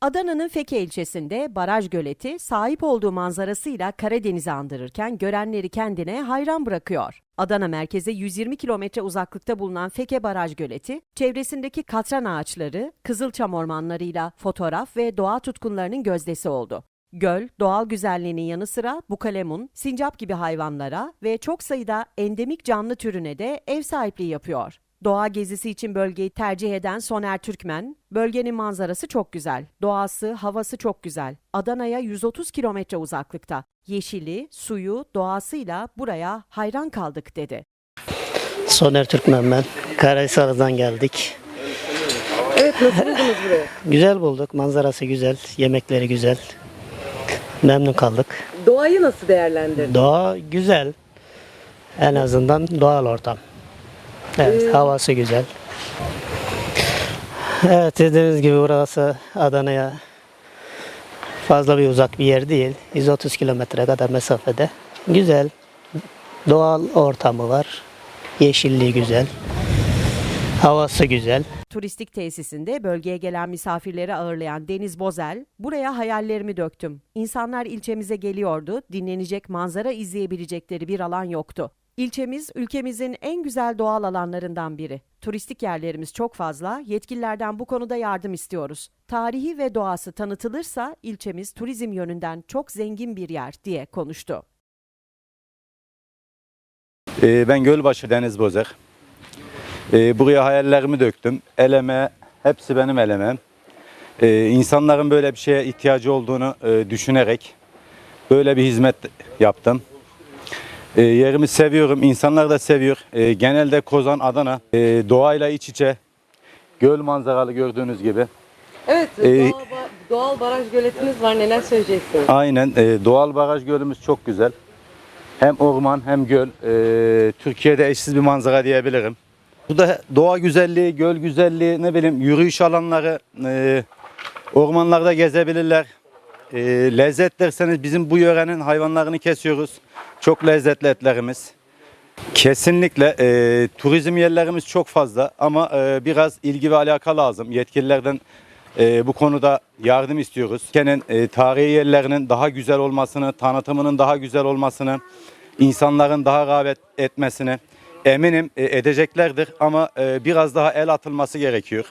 Adana'nın Feke ilçesinde baraj göleti sahip olduğu manzarasıyla Karadeniz'i andırırken görenleri kendine hayran bırakıyor. Adana merkeze 120 kilometre uzaklıkta bulunan Feke Baraj Göleti, çevresindeki katran ağaçları, kızılçam ormanlarıyla fotoğraf ve doğa tutkunlarının gözdesi oldu. Göl, doğal güzelliğinin yanı sıra bukalemun, sincap gibi hayvanlara ve çok sayıda endemik canlı türüne de ev sahipliği yapıyor. Doğa gezisi için bölgeyi tercih eden Soner Türkmen, bölgenin manzarası çok güzel, doğası, havası çok güzel. Adana'ya 130 kilometre uzaklıkta. Yeşili, suyu, doğasıyla buraya hayran kaldık dedi. Soner Türkmen ben. Karahisar'dan geldik. Evet nasıl buldunuz burayı? Güzel bulduk. Manzarası güzel. Yemekleri güzel. Memnun kaldık. Doğayı nasıl değerlendirdin? Doğa güzel. En azından doğal ortam. Evet, havası güzel. Evet dediğiniz gibi burası Adana'ya fazla bir uzak bir yer değil. 130 kilometre kadar mesafede. Güzel. Doğal ortamı var. Yeşilliği güzel. Havası güzel. Turistik tesisinde bölgeye gelen misafirleri ağırlayan Deniz Bozel, buraya hayallerimi döktüm. İnsanlar ilçemize geliyordu, dinlenecek manzara izleyebilecekleri bir alan yoktu. İlçemiz ülkemizin en güzel doğal alanlarından biri. Turistik yerlerimiz çok fazla, yetkililerden bu konuda yardım istiyoruz. Tarihi ve doğası tanıtılırsa ilçemiz turizm yönünden çok zengin bir yer diye konuştu. Ee, Ben Gölbaşı Deniz Bozer. Ee, Buraya hayallerimi döktüm. Eleme, hepsi benim elemem. Ee, İnsanların böyle bir şeye ihtiyacı olduğunu e, düşünerek böyle bir hizmet yaptım. Ee, Yerimi seviyorum, insanlar da seviyor. Ee, Genelde Kozan, Adana e, doğayla iç içe. Göl manzaralı gördüğünüz gibi. Evet Ee, doğal, doğal baraj göletiniz var neler söyleyeceksiniz? Aynen. e, doğal baraj gölümüz çok güzel. Hem orman hem göl. E, Türkiye'de eşsiz bir manzara diyebilirim. Burada doğa güzelliği, göl güzelliği, ne bileyim yürüyüş alanları, e, ormanlarda gezebilirler. E, lezzet derseniz bizim bu yörenin hayvanlarını kesiyoruz. Çok lezzetli etlerimiz. Kesinlikle e, turizm yerlerimiz çok fazla ama e, biraz ilgi ve alaka lazım. Yetkililerden e, bu konuda yardım istiyoruz. Ülkenin e, tarihi yerlerinin daha güzel olmasını, tanıtımının daha güzel olmasını, insanların daha rağbet etmesini eminim e, edeceklerdir ama e, biraz daha el atılması gerekiyor.